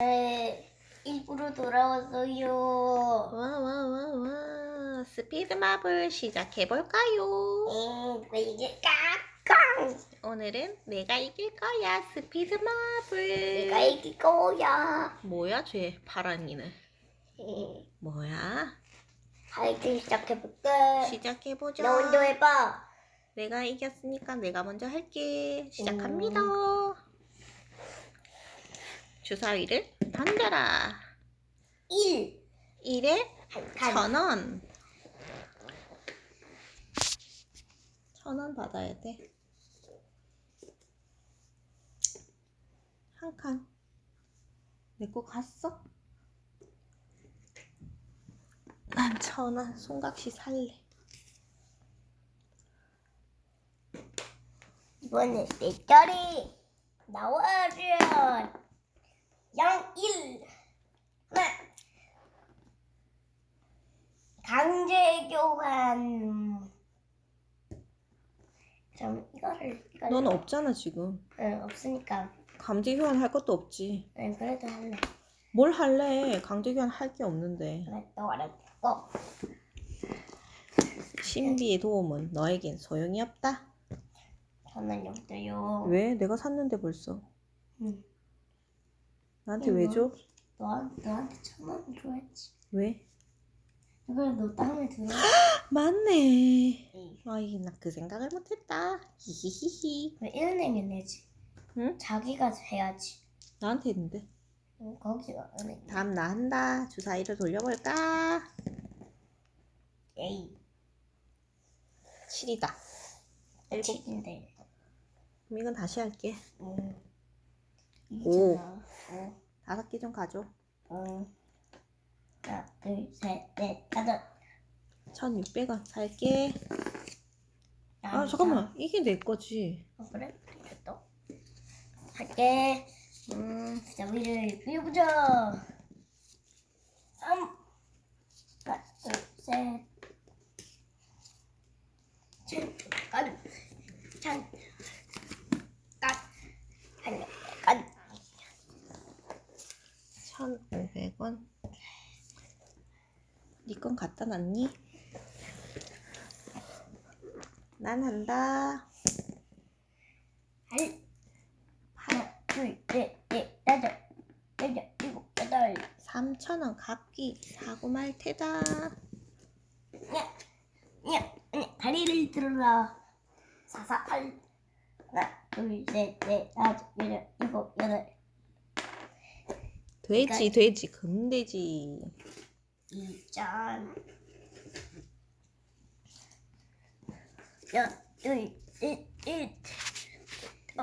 네, 일부러 돌아왔어요. 와, 와, 와, 와. 스피드 마블 시작해볼까요? 네, 왜 이게 깍깍? 오늘은 내가 이길 거야, 스피드 마블. 내가 이길 거야. 뭐야, 쟤 파랑이는. 네, 뭐야? 하이트 시작해볼게. 시작해보자. 너 먼저 해봐. 내가 이겼으니까 내가 먼저 할게. 시작합니다. 주사위를 던져라. 1. 1에 한 칸. 천 원. 천원 받아야 돼. 한 칸. 내 거 갔어? 난 천원 손각시 살래. 이번에 내 자리 나와라. 0, 1. 하나. 강제 교환. 그럼 이거를 이거를 넌 없잖아 지금. 응, 없으니까 강제 교환 할 것도 없지. 응, 그래도 할래. 뭘 할래? 강제 교환 할 게 없는데. 그래 또 알았고 신비의 도움은 너에겐 소용이 없다. 저는 없어요. 왜? 내가 샀는데 벌써. 응. 나한테 응, 왜 너- 줘? 너 너한테 천원 줘야지. 왜? 그래 너 다음에 들어. 맞네. 에이, 아이, 나 그 생각을 못했다. 히히히히. 왜 내면 내지? 응? 자기가 해야지. 나한테 했는데. 응, 거기가 은행. 다음 나 한다. 주사위를 돌려볼까? 에이, 7이다. 일곱. 칠인데. 그럼 이건 다시 할게. 응. 오. 오. 다섯 개 좀 가져. 응. 하나, 둘, 셋, 넷, 다섯. 1,600원 살게. 아, 남, 잠깐만. 이게 내 거지. 어, 그래? 또. 할게. 음, 자, 위를 빌려보자. 3. 하나, 둘, 셋. 천, 깐, 천, 깐, 한, 깐. 1,500원. 네 건 갖다 놨니? 난 한다. 할. 하나, 둘, 셋, 넷, 다섯, 여덟, 일곱, 여덟. 3,000원 갚기 사고 말 테다. 야, 야, 야, 다리를 들어라. 사사 팔. 하나, 둘, 셋, 넷, 다섯, 여덟, 일곱, 여덟. 돼지, 돼지, 금돼지. 이짠. 야, 둘, 셋, 넷. 어.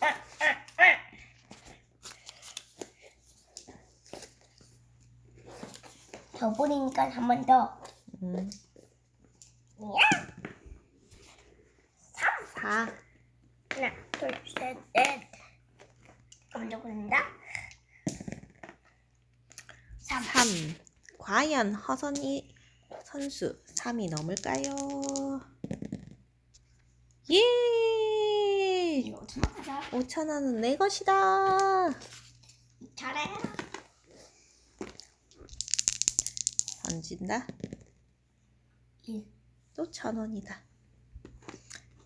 아, 아, 아. 더 보니까 한 번 더. 음, 야! 4. 하나, 둘, 셋, 넷. 먼저 본다. 3. 3. 과연 허선이 선수 3이 넘을까요? 예! 이거 도망가자. 5,000원은 내 것이다. 잘해. 던진다. 1. 또 1,000원이다.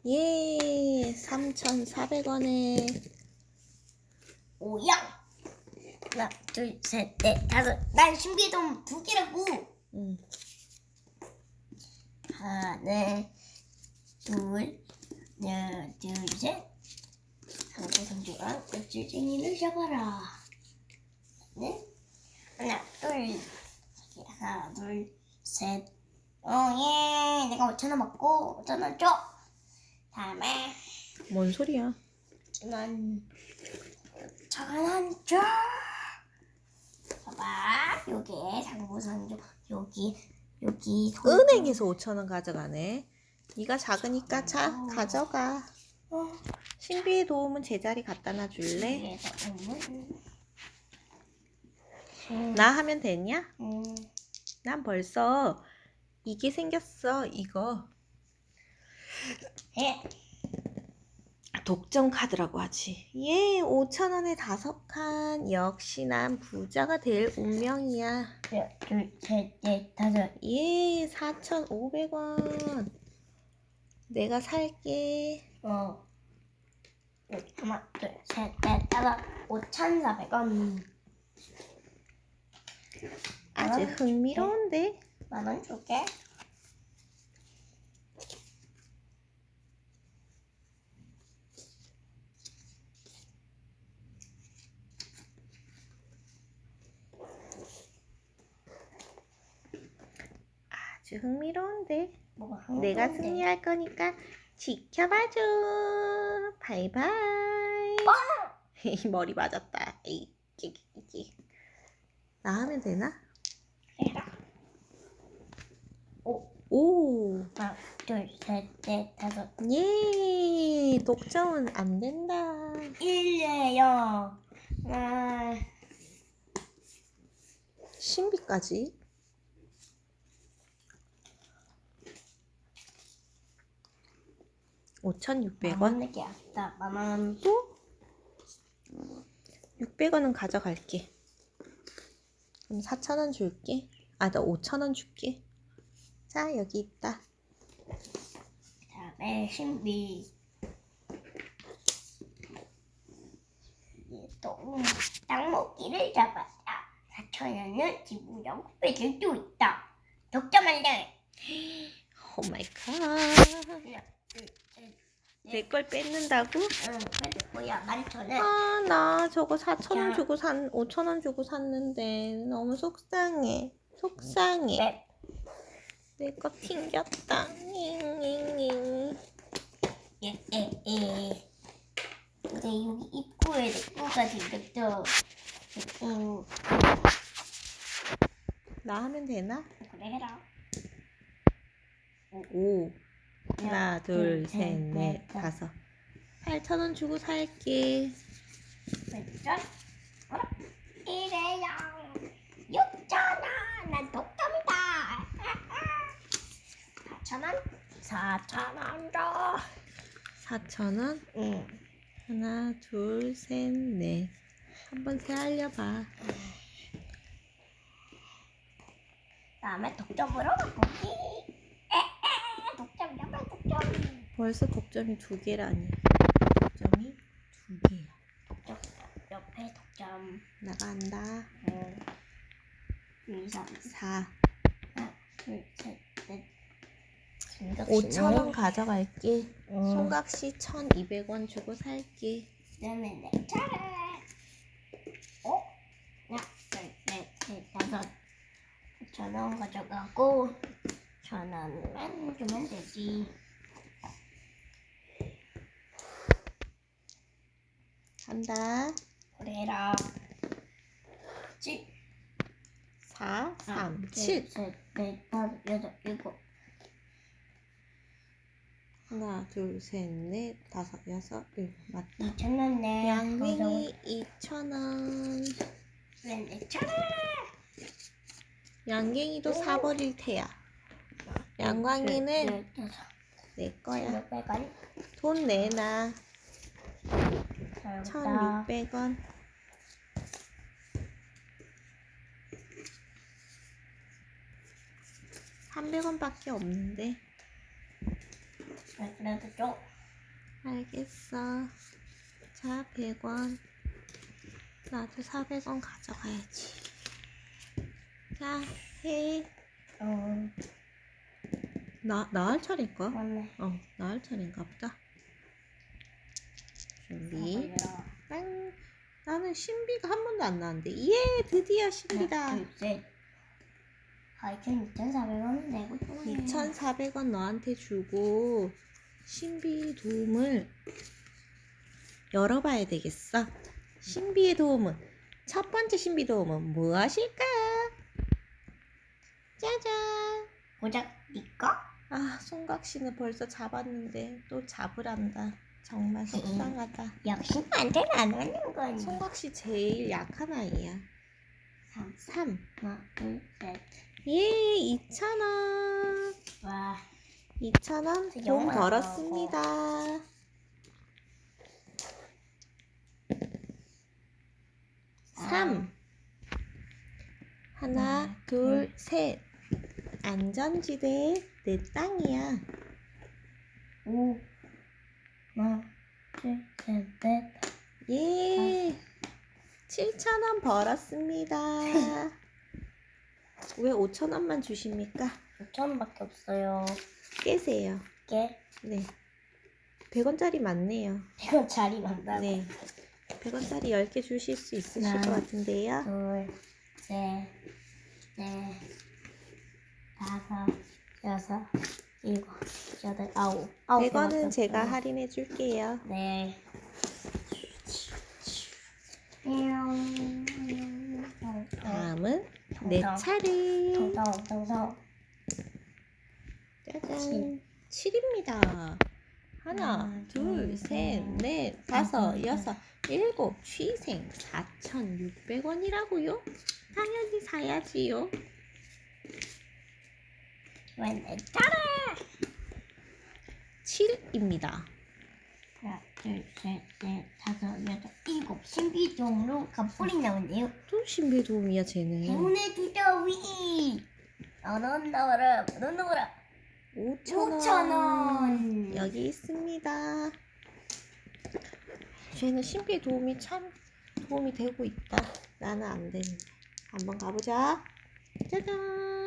예! 3,400원에 오야. 하나, 둘, 셋, 넷, 다섯. 난 신비동 두 개라고. 음, 하나, 둘, 하나, 둘, 셋. 상고상조랑 껍질쟁이를 잡아라. 네? 하나, 둘, 하나, 둘, 셋. 어, 예. 내가 5천 원 먹고 5천 원 줘. 다음에 뭔 소리야? 5천 원. 5천 원 줘. 봐봐. 여기 상고상조 여기 여기 손- 은행에서 5,000원 가져가네. 네가 작으니까 자, 가져가. 어. 신비의 도움은 제자리 갖다 놔 줄래? 오면 음, 나 하면 되냐? 음, 난 벌써 이게 생겼어, 이거. 해. 독점 카드라고 하지. 예, 5천 원에 다섯 칸. 역시 난 부자가 될 운명이야. 하나, 둘, 셋, 넷, 다섯. 예, 4,500원. 내가 살게. 어. 하나, 둘, 셋, 넷, 다섯. 5,400원. 아주 아, 흥미로운데? 만 원 줄게. 아주 흥미로운데? 뭐가 내가 흥미로운데? 승리할 거니까 지켜봐줘. 바이바이. 머리 맞았다. 에이, 끼, 끼, 끼. 나 하면 되나? 해라. 오, 오, 하나, 둘, 셋, 넷, 다섯. 예, 독점은 안 된다. 일레요. 하나, 신비까지. 5,600원. 원 내게 아다. 만 원. 또? 600원은 가져갈게. 그럼 4,000원 줄게. 아, 나 5,000원 줄게. 자, 여기 있다. 다음에 신비. 또 땅먹기를 잡았다. 사천원은 지구력 뺏을 수 있다. 독점할래. 오 마이 갓. 내 걸 뺏는다고? 응, 그래도 뭐야, 만천원. 아, 나 저거 4,000원 야. 주고 산, 5,000원 주고 샀는데 너무 속상해. 속상해. 네. 내거 튕겼다. 잉잉잉. 예, 예, 예. 근데 여기 입구에 생겼어. 응, 나 하면 되나? 그래 해라. 오. 하나, 둘, 둘, 셋, 셋, 넷, 넷, 다섯. 8,000원 주고 살게. 짠. 어라? 이래요. 육천원. 난 독점이다. 사천원. 사천원 줘. 4,000원. 응. 하나, 둘, 셋, 넷. 한번 세알려봐. 다음에 독점으로 바꾸기. 에에. 독점, 옆에 독점. 벌써 독점이 두 개라니. 독점이 두 개야. 독점, 옆에 독점. 나간다. 응. 2, 3, 4. 하나, 둘, 셋, 넷. 5,000원 가져갈게. 어. 송각시 1,200원 주고 살게. 그다음에 내 차례. 어? 하나, 둘, 넷, 넷, 다섯. 천원 가져가고 천 원만 주면 되지. 간다. 칠, 4, 3, 둘, 7. 셋, 넷, 다섯, 여섯, 일곱. 하나, 둘, 셋, 넷, 다섯, 여섯, 일곱. 맞다. 이천 원 내. 양갱이 2,000원. 내 차례. 양갱이도 사버릴 테야. 양광이는 넷, 다섯, 내 거야. 몇 백 원. 돈 내놔. 잘못다. 1,600원. (300원밖에) 없는데 네, 그래도 좀. 알겠어 자 (100원) 나도 (400원) 가져가야지 자해 어, 나, 나할 차례인가? 맞네. 어, 나할 차례인가 보다. 준비. 땡. 나는 신비가 한 번도 안 나왔는데. 예, 드디어 신비다. 하여튼 2,400원 내고 있구나. 2,400원 너한테 주고 신비 도움을 열어봐야 되겠어. 신비의 도움은 첫 번째 신비 도움은 무엇일까? 짜잔. 고작 니꺼? 아, 송각 씨는 벌써 잡았는데 또 잡으란다. 정말 속상하다. 역시 반대로 안 하는 거니. 송각 씨 제일 약한 아이야. 3. 3. 하나, 둘, 셋. 예, 2,000원. 와. 2,000원 돈 벌었습니다. 삼 하나, 네, 네. 둘, 셋. 안전지대 내 땅이야. 오. 하나, 둘, 셋, 넷. 예. 7,000원 벌었습니다. 왜 5,000원만 주십니까? 5천원밖에 없어요. 깨세요. 이게 네. 100원짜리 많네요. 이거 자리 만다. 네. 100원짜리 10개 주실 수 있으실 하나, 것 같은데요. 둘, 셋, 넷, 다섯, 여섯, 일곱, 여덟, 아홉. 아홉 100원은 개밖에 제가 없어요. 할인해 줄게요. 네. 다음은 내. 차례. 동성. 짜잔. 7입니다. 하나, 하나, 둘, 둘, 셋, 셋, 넷, 다섯, 넷, 여섯, 일곱, 취생 4,600원이라고요? 당연히 사야지요. 왜내 차례? 7입니다. 하나, 둘, 셋, 넷, 다섯, 여덟, 일곱. 신비종으로 갑불이 나오네요. 또 신비 도움이야, 쟤는. 행운의 두더위. 너는 나와라, 너는 나와라. 5,000원. 5,000원. 여기 있습니다. 쟤는 신비 도움이 참 도움이 되고 있다. 나는 안 되는데. 한번 가보자. 짜잔.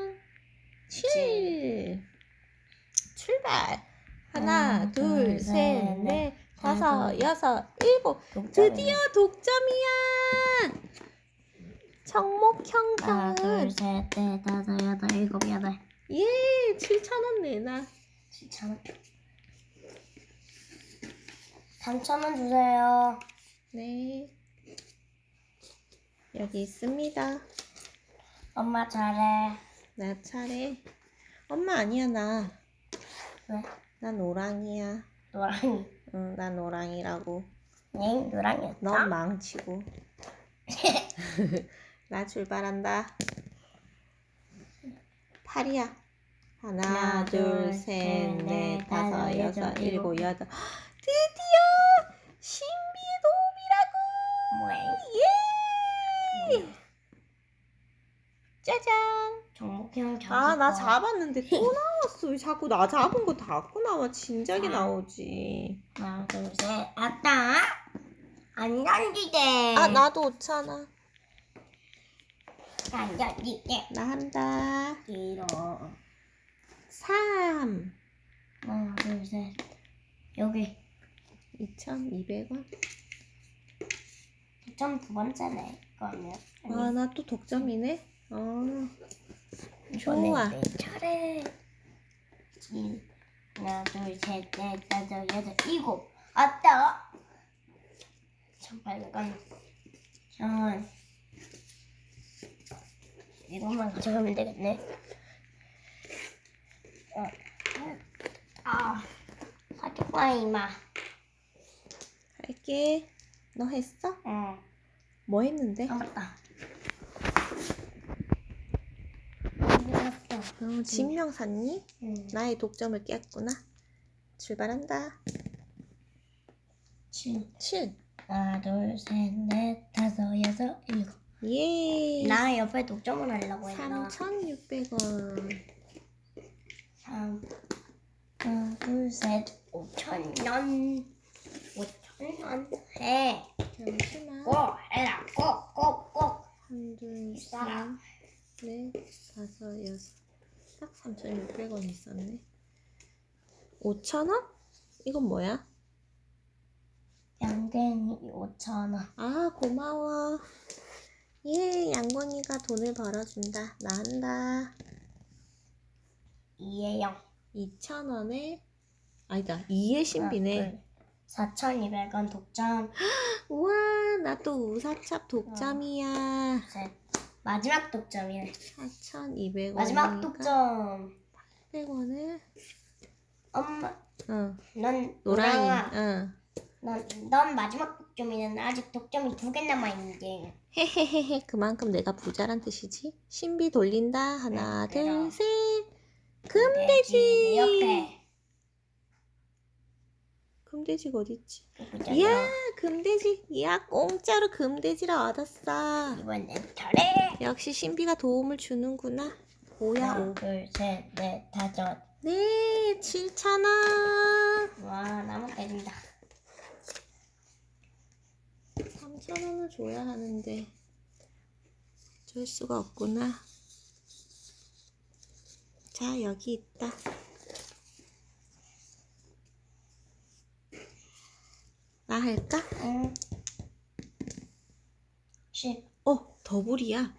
7. 출발. 하나, 둘, 둘, 셋, 셋, 넷, 넷, 다섯, 여섯, 일곱. 드디어 독점이야. 청목형 하나, 둘, 형은 셋, 넷, 다섯, 여덟, 일곱, 여덟. 예, 7,000원 내놔. 7,000원. 3,000원 주세요. 네. 여기 있습니다. 엄마 잘해. 나 차례. 엄마 아니야 나. 왜? 난 노랑이야. 노랑이. 응, 난 노랑이라고. 응, 노랑이였다. 넌 망치고. 나 출발한다. 팔이야. 하나, 하나, 둘, 둘, 셋, 셋, 넷, 넷, 다섯, 여섯, 일곱. 여덟. 드디어 신비의 도움이라고. 뭐야? 예! 짜잔. 정목형 잡을 아, 나 거. 잡았는데 또 나왔어. 왜 자꾸 나 잡은 거 자꾸 나와? 진작에 아. 나오지. 하나, 둘, 셋. 아따. 안 던지대. 아, 나도 5천원. 안 던지대. 나 한다. 이러. 3. 하나, 둘, 셋. 여기. 2,200원. 점두 번째네. 이거 아니야? 아, 나또 독점이네. 어. 좋아. 내 차례. 일. 하나, 둘, 셋, 넷, 다섯, 여섯, 일곱. 아따. 잠깐, 잠깐. 전. 이것만 가져가면 되겠네. 어. 아. 가져가, 이마. 할게. 너 했어? 응. 뭐 했는데? 아, 맞다. 샀니? 응. 나의 독점을 깼구나. 출발한다. 칠. 7. 하나, 둘, 셋, 넷, 다섯, 여섯, 일곱. 예. 나 옆에 독점을 하려고 했나? 3,600원. 삼, 하나, 둘, 셋, 오천 원. 오천 원 해. 잠시만. 꼭 해라. 꼭, 꼭, 꼭. 한, 둘, 셋. 넷, 4,600원 있었네. 5,000원? 이건 뭐야? 양갱이 5,000원. 아, 고마워. 예, 양광이가 돈을 벌어준다. 나 한다. 이해영. 2,000원에, 아니다, 이해 신비네. 아, 4,200원 독점. 우와, 나 또 우사찹 독점이야. 셋. 마지막 독점이네. 4,200원. 마지막 독점. 100원을, 엄마, 응, 넌 노랑이. 응. 넌, 넌 마지막 독점이는 아직 독점이 두 개 남아 있는데. 헤헤헤헤, 그만큼 내가 부자란 뜻이지? 신비 돌린다. 하나, 네, 둘. 셋. 내 금돼지. 옆에. 금돼지가 어딨지? 이야 금돼지 이야 공짜로 금돼지를 얻었어 이번 내 차례. 역시 신비가 도움을 주는구나 오야 하나, 오 둘, 셋, 넷, 다섯. 네, 7,000원. 와, 나무 깨진다. 3,000원을 줘야 하는데 줄 수가 없구나. 자, 여기 있다. 나 할까? 응. 십. 어, 더블이야.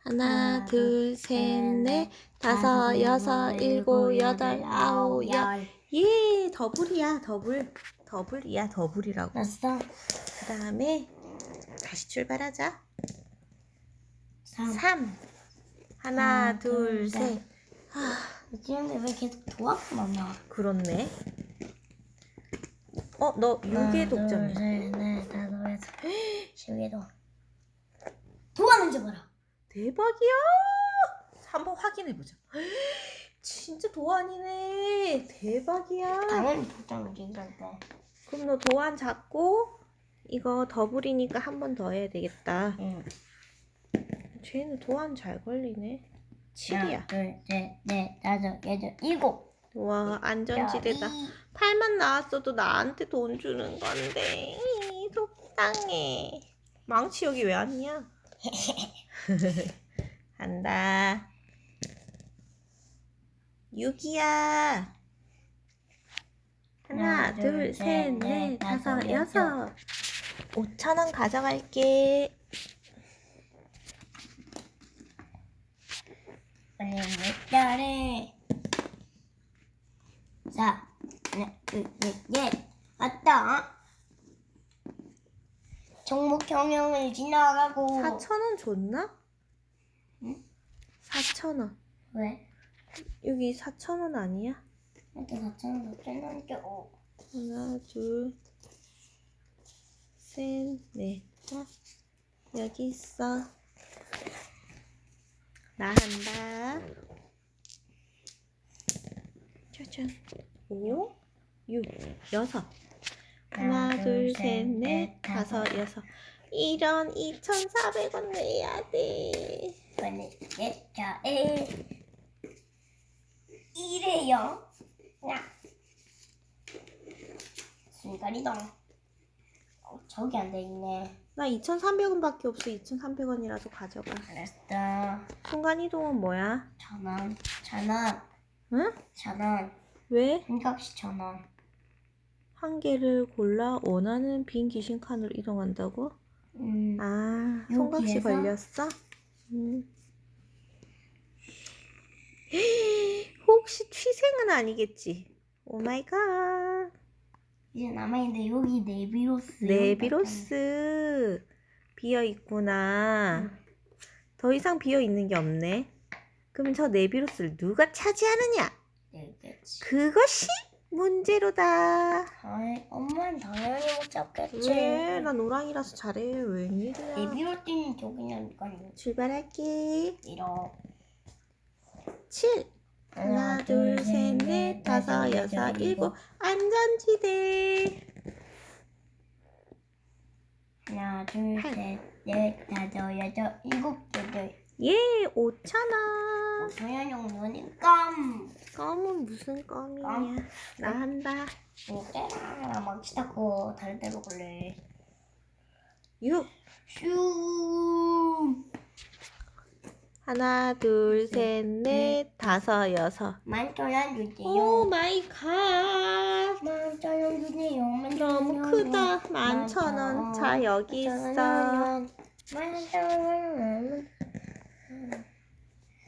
하나, 하나, 둘, 셋, 넷, 다섯, 여섯, 일곱, 여덟, 아홉, 열. 예, 더블이야, 더블. 더블이야, 더블이라고. 났어. 그 다음에 다시 출발하자. 삼. 3. 하나, 하나, 둘, 둘, 셋. 셋. 하, 근데 왜 계속 도학만 나와? 그렇네. 어, 너 6의 둘, 독점이야. 셋, 넷, 다섯, 여섯. 십개도. 도화 먼저 봐라. 대박이야! 한번 확인해 보자. 진짜 도안이네. 대박이야. 당연히 이럴 때. 그럼 너 도안 잡고 이거 더블이니까 한 번 더 해야 되겠다. 응. 쟤는 도안 잘 걸리네. 하나, 7이야. 둘, 셋, 넷, 다섯, 여섯, 일곱. 와, 안전지대다. 야, 이. 8만 나왔어도 나한테 돈 주는 건데. 이, 속상해. 망치 여기 왜 왔냐? 간다. 6이야. 하나, 둘, 둘, 셋, 셋, 넷, 넷, 다섯, 여섯. 5천 원 가져갈게. 빨리 내 차례. 자, 하나, 둘, 셋, 넷. 왔다. 종목 경영을 지나가고. 4천 원 줬나? 응? 4천 원. 왜? 여기 4천 원 아니야? 이렇게 4천 원 빼놓죠. 하나, 둘, 셋, 넷. 자, 여기 있어. 나 한다. 짜잔. 오, 육, 여섯. 하나, 둘, 셋, 넷, 다섯, 여섯. 이런 2,400원 내야 돼. 빨리 내 차례. 이래요. 야. 순간이동. 어, 저기 안 돼 있네. 나 2,300원밖에 없어. 2,300원이라도 가져가. 알았어. 순간이동은 뭐야? 천 원. 천 원. 응? 천 원. 왜? 생각시 천 원. 한 개를 골라 원하는 빈 귀신 칸으로 이동한다고? 음. 아, 손각시 여기에서? 걸렸어? 음. 혹시 취생은 아니겠지? 오 마이 갓. 이제 남아있는데 여기 네비로스. 네비로스 비어 있구나. 더 이상 비어 있는 게 없네. 그럼 저 네비로스를 누가 차지하느냐? 네. 그것이 문제로다. 아이, 엄마는 당연히 못 잡겠지. 왜? 나 노랑이라서 잘해. 웬일이야? 네비로스는 저기냐니까요. 출발할게. 이러. 7. 하나, 둘, 셋, 넷, 다섯, 여섯, 일곱. 안전지대. 하나, 둘, 팔. 셋, 넷, 다섯, 여섯, 일곱, 여덟. 예, 5천원. 도현형 눈이 깜. 껌은 무슨 껌이냐? 껌? 나 한다. 이때랑 막 치닫고 다른 데로 걸래. 6. 슈. 하나, 둘, 셋, 넷, 다섯, 여섯. 오 주세요. 마이 갓. 만천원 주세요. 너무. 크다. 만 천 원. 자, 여기 있어. 만천원.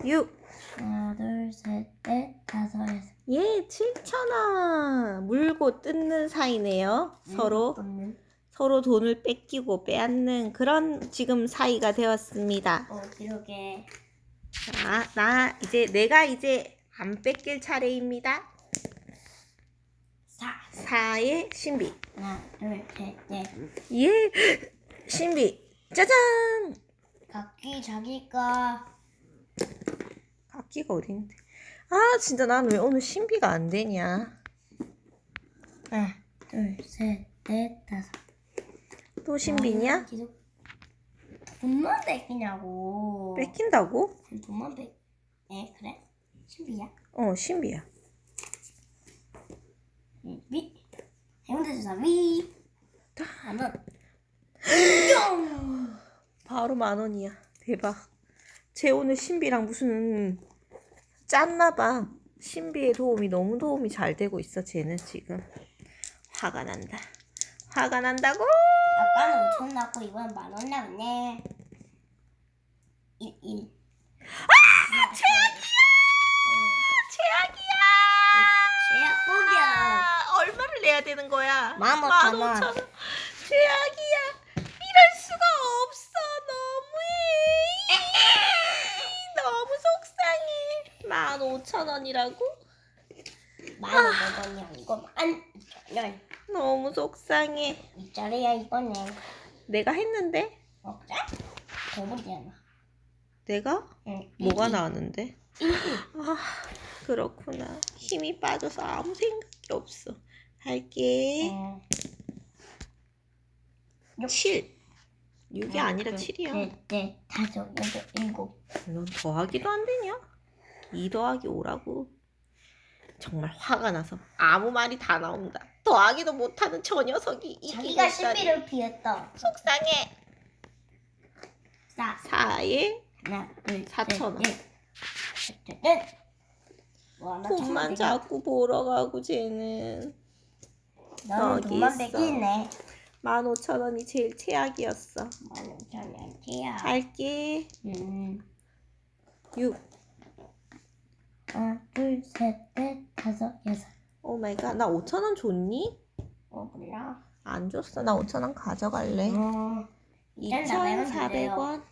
6. 하나, 둘, 셋, 넷, 다섯, 여섯. 예, 7천원. 물고 뜯는 사이네요. 서로. 는 서로 돈을 뺏기고 빼앗는 그런 지금 사이가 되었습니다. 어, 기록에. 자, 나 이제 내가 이제 안 뺏길 차례입니다. 사. 4의 신비. 하나, 둘, 셋, 넷. 예, 신비. 짜잔! 각기 자기 거. 악기가 어딘데? 아, 진짜 나는 왜 오늘 신비가 안 되냐? 하나, 둘, 셋, 넷, 다섯. 또 신비냐? 아, 계속 돈만 뺏기냐고. 뺏긴다고? 돈만 뺏. 에 그래? 신비야? 어, 신비야. 응, 위. 해운대 주사 위. 만원. 뿅. 바로 만 원이야. 대박. 쟤 오늘 신비랑 무슨 짰나 봐. 신비의 도움이 너무 도움이 잘 되고 있어. 쟤는 지금 화가 난다. 화가 난다고? 아까는 5천 났고 이번엔 만원 나왔네. 1, 1. 아! 최악이야. 최악 공격. 아, 얼마를 내야 되는 거야? 만 오천 원. 원. 최악이야. 이럴 수가 없어. 너무해. 너무 속상해. 만 오천 원이라고? 만 오백원이야 이거 만 원. 너무 속상해. 이짜리야 이거네. 내가 했는데? 먹자. 거북이잖아. 내가? 응. 뭐가 나왔는데? 1, 1. 아, 그렇구나. 힘이 빠져서 아무 생각이 없어. 할게. 응. 7. 6이 아니라 7이야. 네, 네, 다섯, 여섯, 일곱. 넌 더하기도 안 되냐? 2 더하기 5라고. 정말 화가 나서 아무 말이 다 나온다. 더하기도 못하는 저 녀석이 이기고 자기가 있다니. 신비를 피했다. 속상해. 자, 4에 하나, 둘, 사천 원. 셋, 넷. 넷. 뭐 하나 돈만 찾아내기. 자꾸 벌어 가고 쟤는 너는 여기 돈만 있어. 뺏기네. 15,000원이 제일 최악이었어. 만 오천 원이야. 할게. 음. 6. 하나, 둘, 셋, 넷, 다섯, 여섯. 오 마이 갓. 나 5,000원 줬니? 어, 몰라. 안 줬어. 나 5,000원 가져갈래. 어. 일단 나가면 돼요. 2,400원.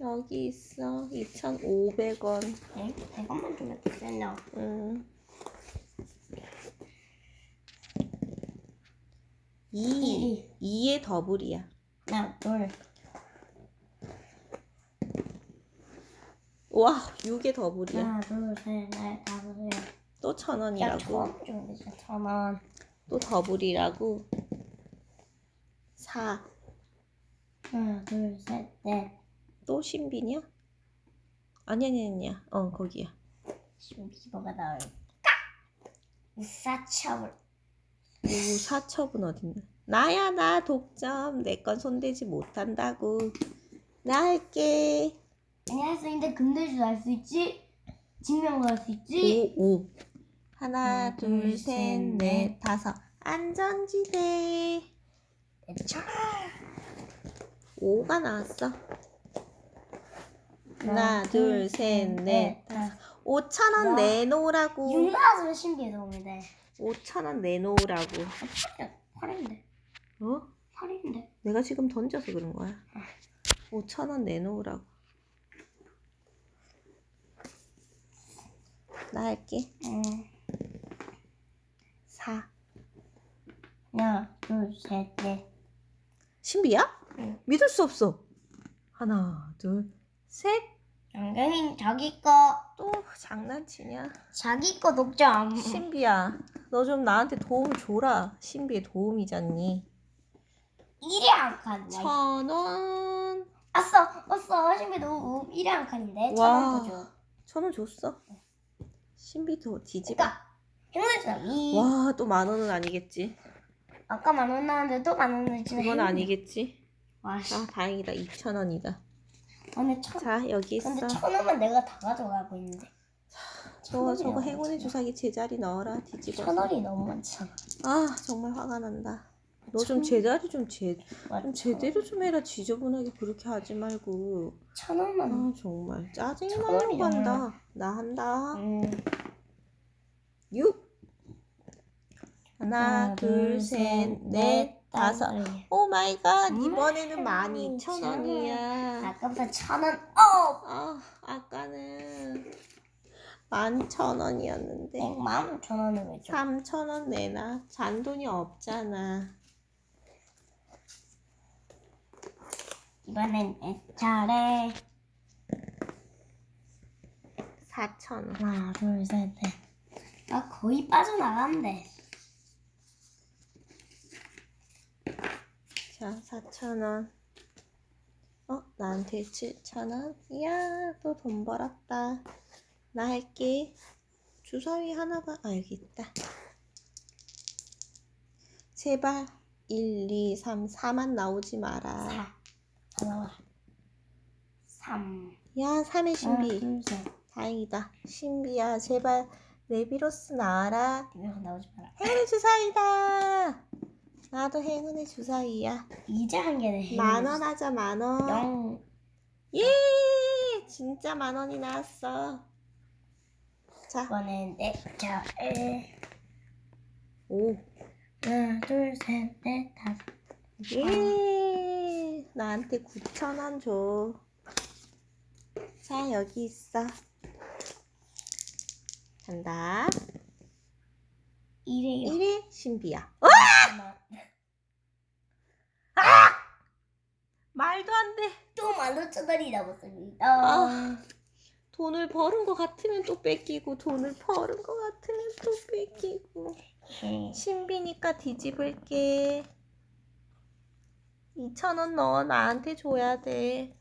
여기 있어. 2,500원. 네, 이것만 좀 해주세요. 음. 이. 2. 2의 더블이야. 하나, 둘. 와, 6의 더블이야. 하나, 둘, 셋, 넷, 다섯, 여섯. 또 야, 1,000원이라고. 처음 좀 되죠. 천 원. 또 더블이라고. 4. 하나, 둘, 셋, 넷. 또 신비냐? 아니 아니 아니야. 어, 거기야. 신비가 나올까? 사차울. 오, 사첩은 어딨나? 나야 나 독점. 내 건 손대지 못한다고. 나 할게. 아니 할수 있는데 금대주 할수 있지? 증명도 할 수 있지? 5, 5. 하나, 하나, 둘, 둘, 셋, 셋, 넷, 넷. 다섯. 안전지대. 차. 5가 나왔어. 하나, 둘, 셋, 넷, 다섯. 5천원 와. 내놓으라고. 6 나왔으면 신비에 도움이 돼. 5천원 내놓으라고. 아, 8인데. 어? 8인데. 내가 지금 던져서 그런 거야. 5천원 내놓으라고. 나 할게. 응. 4. 하나, 둘, 셋, 넷. 신비야? 응. 믿을 수 없어. 하나, 둘, 셋. 당연히 자기 거, 또 장난치냐? 자기 거 독점. 신비야, 너 좀 나한테 도움 줘라. 신비의 도움이잖니. 일이 한 칸. 와, 천 원. 왔어, 왔어. 신비 도 일이 한 칸인데. 와. 천원 더 줘. 천 원 줬어. 신비도 뒤집어. 그니까, 행운의 이 와, 또 만 원은 아니겠지. 아까 만 원 나왔는데 또 만 원을 주네. 그건 아니겠지. 와, 씨. 아, 다행이다. 2천 원이다. 근데 천, 자, 여기 있어. 근데 천 원은 내가 다 가져가고 있는데. 저거 저거 행운의. 주사기 제자리 넣어라. 뒤집어. 천 원이 너무 많잖아. 아, 정말 화가 난다. 너좀 천- 제자리 좀 제. 좀 제대로 좀 해라. 지저분하게 그렇게 하지 말고. 천 원만. 아, 정말 짜증이 천 나는 원이잖아. 간다. 나 한다. 음. 6. 하나, 둘, 셋, 넷, 다섯. 오 마이 갓. 음, 이번에는 12,000원이야. 아까부터 천 원. 어. 아, 아까는 11,000원이었는데. 백만 천 원을 왜 줘? 3,000원 내놔. 잔돈이 없잖아. 이번엔 내 차례. 4,000원. 하나, 둘, 셋, 넷. 나 거의 빠져나갔는데. 자, 4,000원. 어, 나한테 7,000원. 이야, 또 돈 벌었다. 나 할게. 주사위 하나가, 아, 여기 있다. 제발, 1, 2, 3, 4만 나오지 마라. 4. 4 나와. 3. 야, 3의 신비. 둘, 셋. 다행이다. 신비야, 제발, 네비로스 나와라. 이거 나오지 마라. 행운의 주사위다! 나도 행운의 주사위야. 이제 한 개네. 만원 하자, 만 원. 0. 예! 진짜 만 원이 나왔어. 자, 이번엔 네. 자, 1. 오. 하나, 둘, 셋, 넷, 다섯. 예! 나한테 9천 원 줘. 자, 여기 있어. 간다. 1이에요. 1위 신비야. 말도 안 돼. 또 만오천원이 남았습니다. 아. 돈을 버는 것 같으면 또 뺏기고, 돈을 버는 것 같으면 또 뺏기고. 예. 신비니까 뒤집을게. 2,000원 넣어 나한테 줘야 돼.